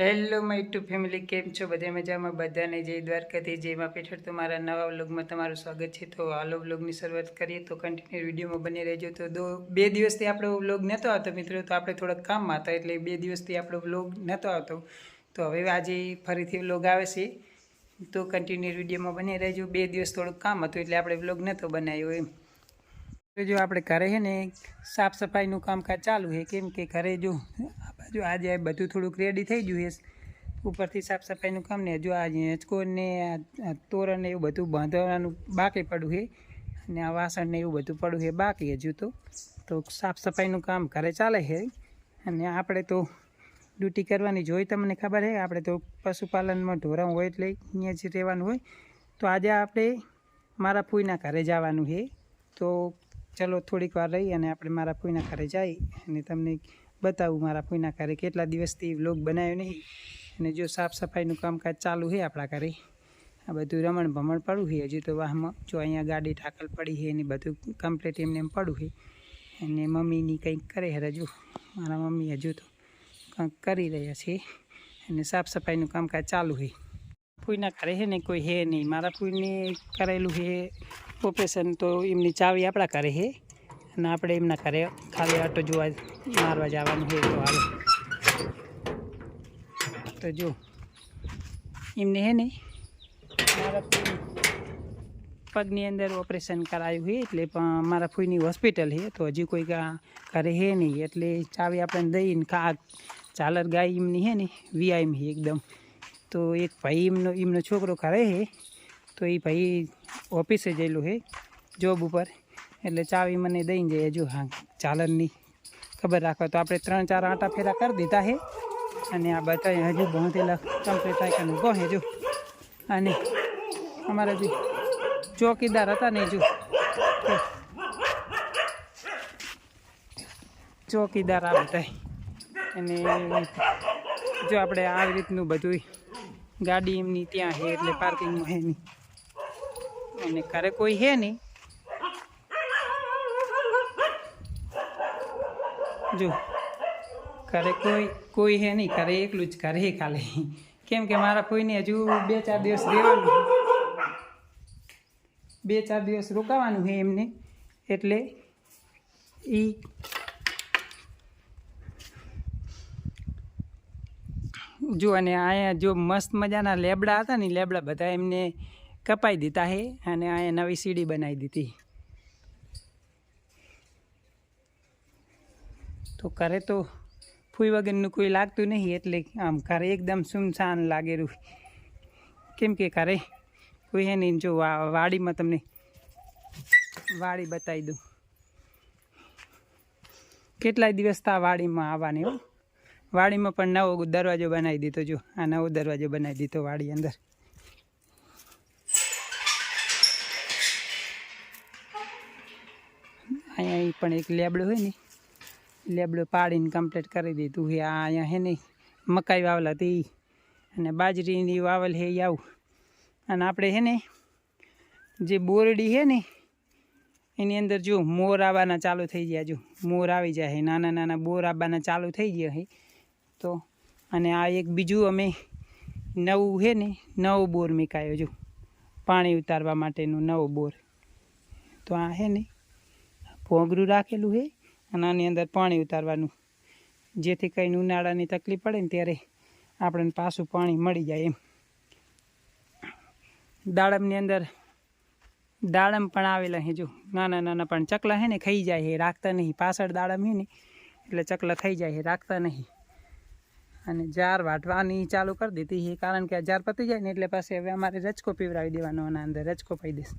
Hello my two family કેમ છો? બધા મજામાં? બધાને જય દ્વારકાથી જયમાં પેઠળ. તો મારા નવા વ્લોગમાં તમારું સ્વાગત છે. તો હાલો વ્લોગની શરૂઆત કરીએ. તો કન્ટિન્યુ વિડીયોમાં બની રહેજો. તો બે દિવસથી આપણો વ્લોગ નહોતો આવતો મિત્રો. તો આપણે થોડાક કામમાં હતા એટલે બે દિવસથી આપણો વ્લોગ નહોતો આવતો. તો હવે આજે ફરીથી વ્લોગ આવે છે. તો કન્ટિન્યુ વિડીયોમાં બની રહેજો. બે દિવસ થોડુંક કામ હતું એટલે આપણે વ્લોગ નહોતો બનાવ્યો એમ. જો આપણે ઘરે છે ને સાફ સફાઈનું કામકાજ ચાલુ છે કેમ કે ઘરે જો આ બાજુ આજે બધું થોડુંક રેડી થઈ ગયું છે ઉપરથી સાફ સફાઈનું કામ ને જો આ હેંચકો ને આ તોરણ એવું બધું બાંધવાનું બાકી પડ્યું છે અને આ વાસણ ને એવું બધું પડ્યું છે બાકી હજુ તો. તો સાફ સફાઈનું કામ ઘરે ચાલે છે અને આપણે તો ડ્યુટી કરવાની જોઈ તમને ખબર છે આપણે તો પશુપાલનમાં ઢોરણ હોય એટલે અહીંયા જ રહેવાનું હોય. તો આજે આપણે મારા ફૂઈના ઘરે જવાનું છે તો ચલો, થોડીક વાર રહી અને આપણે મારા ફૂઈના ઘરે જઈ અને તમને બતાવું મારા ફૂઈના ઘરે કેટલા દિવસથી વ્લોગ બનાવ્યો નહીં. અને જો સાફ સફાઈનું કામકાજ ચાલુ છે આપણા ઘરે, આ બધું રમણ ભમણ પડ્યું છે. હજુ તો વાહમાં જો અહીંયા ગાડી ઠાકલ પડી છે અને બધું કમ્પ્લીટ એમને એમ પડ્યું છે. અને મમ્મીની કંઈક કરે છે હજુ મારા મમ્મી હજુ તો કંઈક કરી રહ્યા છે અને સાફ સફાઈનું કામકાજ ચાલુ છે. ફૂઈના ઘરે છે ને કોઈ હે નહીં. મારા ફૂઈને કરેલું છે ઓપરેશન તો એમની ચાવી આપણા ઘરે છે. અને આપણે એમના ઘરે ખાલી આટો જોવા મારવા જવાનું હોય તો હાલો. તો જો, એમને હે ને પગની અંદર ઓપરેશન કરાયું છે, એટલે પણ મારા ફૂઈની હોસ્પિટલ છે, તો હજી કોઈ ઘરે હે નહીં, એટલે ચાવી આપણે દઈને ખા ચાલર ગાય એમની છે ને વીઆઈમ છે એકદમ. તો એક ભાઈ એમનો એમનો છોકરો ઘરે છે તો એ ભાઈ ઓફિસે જયેલું છે જોબ ઉપર. એટલે ચાવી મને દઈને જાય જો હા ચાલરની ખબર રાખો તો આપણે ત્રણ ચાર આંટા ફેરા કરી દીધા છે અને આ બધા હજુ બાંધેલા કમ્પ્લીટ થાય ગોહે જો અને અમારા જે ચોકીદાર હતા ને જો ચોકીદાર આ બધા અને જો આપણે આવી રીતનું બધું ગાડી એમની ત્યાં છે એટલે પાર્કિંગમાં નહીં અને ઘરે કોઈ છે નહીં. જો, ઘરે કોઈ કોઈ હે નહીં, ઘરે એકલું જ ઘરે ખાલી. કેમ કે મારા કોઈને હજુ બે ચાર દિવસ રહેવાનું બે ચાર દિવસ રોકાવાનું છે એમને. એટલે એ જો, અને અહીંયા જો મસ્ત મજાના લેબડા હતા ને લેબડા બધા એમને કપાઈ દીધા છે અને અહીંયા નવી સીડી બનાવી દીધી. તો કરે તો ફૂઈ વગરનું કોઈ લાગતું નહીં એટલે આમ ઘરે એકદમ સુમસાન લાગેલું કેમ કે ઘરે કોઈ હે નહીં જો વાડીમાં તમને વાડી બતાવી દઉં. કેટલાય દિવસ તા વાડીમાં આવવાની હો. વાડીમાં પણ નવો દરવાજો બનાવી દીધો જો. આ નવો દરવાજો બનાવી દીધો વાડી અંદર. અહીંયા પણ એક લેબડો હોય ને, લેબડો પાડીને કમ્પ્લીટ કરી દીધું છે. આ અહીંયા હે ને મકાઈ વાવલા હતી અને બાજરીની વાવલ હે આવું. અને આપણે હે ને જે બોરડી છે ને, એની અંદર જો મોર આવવાના ચાલુ થઈ ગયા જો. મોર આવી જાય છે નાના નાના બોર આવવાના ચાલુ થઈ ગયા છે તો અને આ એક બીજું અમે નવું છે ને, નવો બોર મેકાયો જો. પાણી ઉતારવા માટેનું નવો બોર. તો આ છે ને ભોંગરું રાખેલું છે અને આની અંદર પાણી ઉતારવાનું. જેથી કંઈ ઉનાળાની તકલીફ પડે ને ત્યારે આપણને પાછું પાણી મળી જાય એમ. દાડમની અંદર દાડમ પણ આવેલા છે જો. નાના નાના પણ ચકલા છે ને, ખાઈ જાય છે રાખતા નહીં. પાછળ દાડમ છે ને, એટલે ચકલા ખાઈ જાય છે રાખતા નહીં. અને જાર વાટવાની ચાલુ કરી દીધી છે કારણ કે આ જાર પતી જાય ને, એટલે પાસે હવે અમારે રચકો પીવડાવી દેવાનો, આના અંદર રચકો પાઈ દઈશ.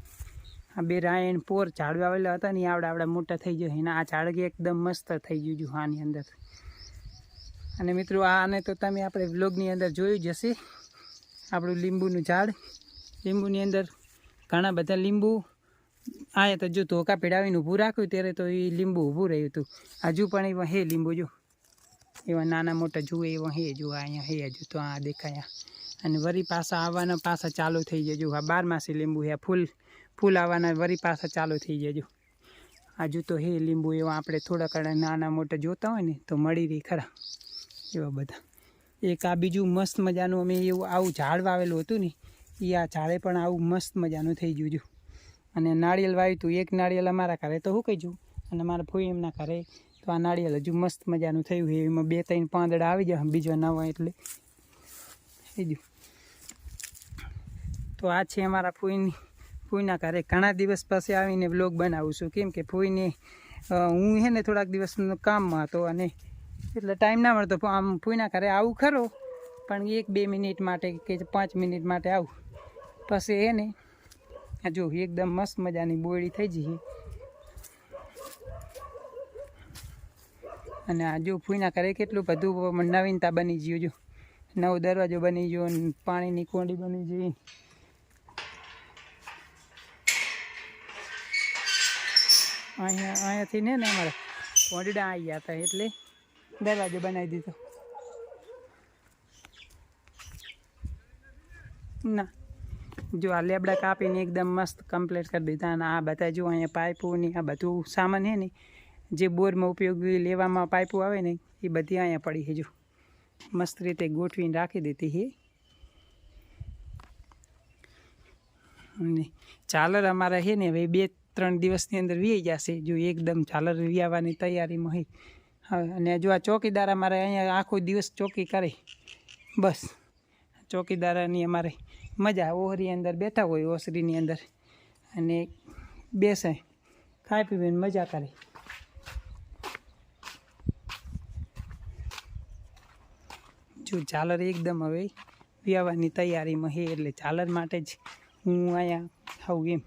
આ બે રાયણ પોર ઝાડવા આવેલા હતા ને આવડે આવડા મોટા થઈ ગયો. અને આ ઝાડ એકદમ મસ્ત થઈ ગયું છું આની અંદર. અને મિત્રો, આને તો તમે આપણે વ્લોગની અંદર જોયું જ હશે. આપણું લીંબુનું ઝાડ. લીંબુની અંદર ઘણા બધા લીંબુ. આ તો જો ધોકા પીડાવીને ઊભું રાખ્યું, ત્યારે તો એ લીંબુ ઊભું રહ્યું હતું. હજુ પણ એવા હે લીંબુ જો. એવા નાના મોટા જુએ એવા હે જો અહીંયા હે હજુ તો આ દેખાયા. અને વરી પાછા આવવાના પાછા ચાલુ થઈ જજો આ બારમાસી લીંબુ હે ફૂલ ફૂલ આવવાના વરી પાછા ચાલુ થઈ જજો હજુ તો હે લીંબુ એવા આપણે થોડા ઘણા નાના મોટા જોતા હોય ને તો મળી રહી ખરા. એવા બધા. એક આ બીજું મસ્ત મજાનું અમે એવું આવું ઝાડ વાવેલું હતું ને એ આ ઝાડે પણ આવું મસ્ત મજાનું થઈ ગયું છું અને નાળિયેર વાવ્યું હતું એક નાળિયેર અમારા ઘરે તો હું કહી જઉં અને મારા ફોઈ એમના ઘરે તો આ નાળિયેર હજુ મસ્ત મજાનું થયું એમાં બે ત્રણ પાંદડા આવી જાય બીજો નવા એટલે. થઈ ગયું. તો આ છે અમારા ફૂઈની ફૂઈના ઘરે ઘણા દિવસ પાસે આવીને બ્લોગ બનાવું છું. કેમ કે ફૂઈને હું હે ને થોડાક દિવસ કામમાં હતો અને એટલે ટાઈમ ના મળતો. આમ ફૂઈના ઘરે આવું ખરો, પણ એક બે મિનિટ માટે કે પાંચ મિનિટ માટે આવું. પછી એ ને જો એકદમ મસ્ત મજાની બોયડી થઈ જઈએ અને આ જો ફૂઈના ઘરે કેટલું બધું નવીનતા બની ગયું જો. નવો દરવાજો બની ગયો, પાણીની કોંડી બની ગઈ. અહીંયા, અહીંયાથી ને ને અમારે કોંડીડા આવી ગયા હતા એટલે દરવાજો બનાવી દીધો. ના, જો આ લેબડા કાપીને એકદમ મસ્ત કમ્પ્લીટ કરી દીધા અને આ બધા જો અહીંયા પાઇપો ને આ બધું સામાન છે ને, જે બોરમાં ઉપયોગી લેવામાં પાઇપો આવે ને, એ બધી અહીંયા પડી છે જો. મસ્ત રીતે ગોઠવીને રાખી દીધી છે અને ચાલર અમારા છે ને, હવે બે ત્રણ દિવસની અંદર વી જશે. જો એકદમ ઝાલર વિયાવાની તૈયારીમાં હોય હવે, અને જો આ ચોકીદાર અમારે અહીંયા આખો દિવસ ચોકી કરે. બસ. ચોકીદારની અમારે મજા ઓહરી અંદર બેઠા હોય, ઓસરીની અંદર. અને બેસે. ખાઈ પીવીને મજા કરે. જો ઝાલર એકદમ હવે વ્યાવાની તૈયારીમાં છે એટલે ઝાલર માટે જ હું અહીંયા ખાઉં એમ.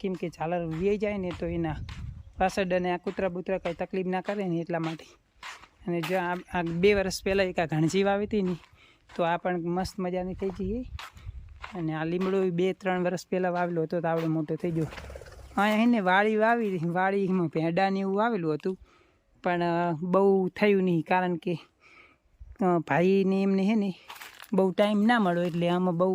કેમ કે ઝાલર વ્યાઈ જાય ને તો એના પાછળ અને આ કૂતરા બૂતરા કાંઈ તકલીફ ના કરે ને એટલા માટે. અને જો આ બે વર્ષ પહેલાં એક આ ઘણજી વાવી હતી ને, તો આ પણ મસ્ત મજાની થઈ જઈએ અને આ લીમડો બે ત્રણ વર્ષ પહેલાં વાવેલો હતો, તો આવડે મોટો થઈ ગયો. અહીંયા એને વાળી વાવી વાળીમાં ભેંડા ને એવું વાવેલું હતું. પણ બહુ થયું નહીં, કારણ કે ભાઈને એમને હે ને બહુ ટાઈમ ના મળ્યો, એટલે આમાં બહુ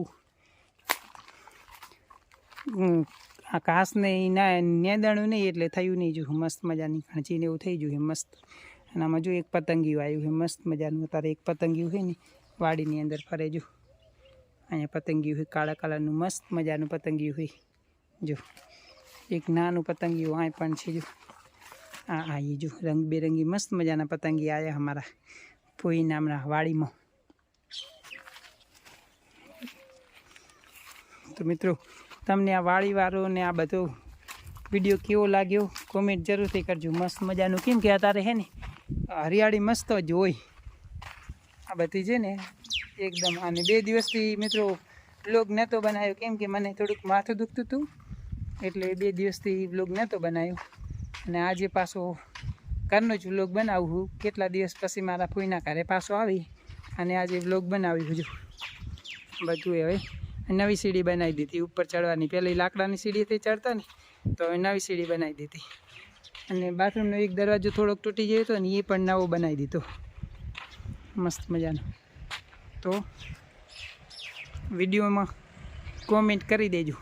આ ઘાસ ને ઈ ના નેદાણું નહીં એટલે થયું નહીં. જો મસ્ત મજાની ખણચીને એવું થઈ ગયું મસ્ત. અને આમાં જો એક પતંગિયું આવ્યું છે મસ્ત મજાનું. અત્યારે એક પતંગિયું છે ને વાડીની અંદર ફરે જો. અહીંયા પતંગિયું છે, કાળા કલરનું મસ્ત મજાનું પતંગિયું હોય જો એક નાનું પતંગિયું આ પણ છે જો. આ આવી જો, રંગબેરંગી મસ્ત મજાના પતંગી આવ્યા અમારા પોઈ નામના વાડીમાં. તો મિત્રો તમને આ વાળીવાળું ને આ બધો વીડિયો કેવો લાગ્યો? કોમેન્ટ જરૂરથી કરજો. મસ્ત મજાનું કેમ કે અત્યારે હે ને, હરિયાળી મસ્ત જ હોય. આ બધી છે ને, એકદમ અને બે દિવસથી મિત્રો બ્લોગ નહોતો બનાવ્યો. કેમ કે મને થોડુંક માથું દુખતું હતું, એટલે બે દિવસથી બ્લોગ નહોતો બનાવ્યો. અને આજે પાછો ઘરનો જ વ્લોગ બનાવું છું. કેટલા દિવસ પછી મારા ફૂઈના ઘરે પાછો આવી અને આજે વ્લોગ બનાવ્યું છું બધું હવે. નવી સીડી બનાવી દીધી, ઉપર ચડવાની. પહેલી લાકડાની સીડીથી ચડતા ને તો નવી સીડી બનાવી દીધી. અને બાથરૂમનો એક દરવાજો થોડોક તૂટી ગયો હતો ને એ પણ નવો બનાવી દીધો. મસ્ત મજાનો. તો વિડીયોમાં કોમેન્ટ કરી દેજો.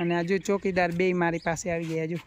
અને હજુ ચોકીદાર બે મારી પાસે આવી ગયા હજુ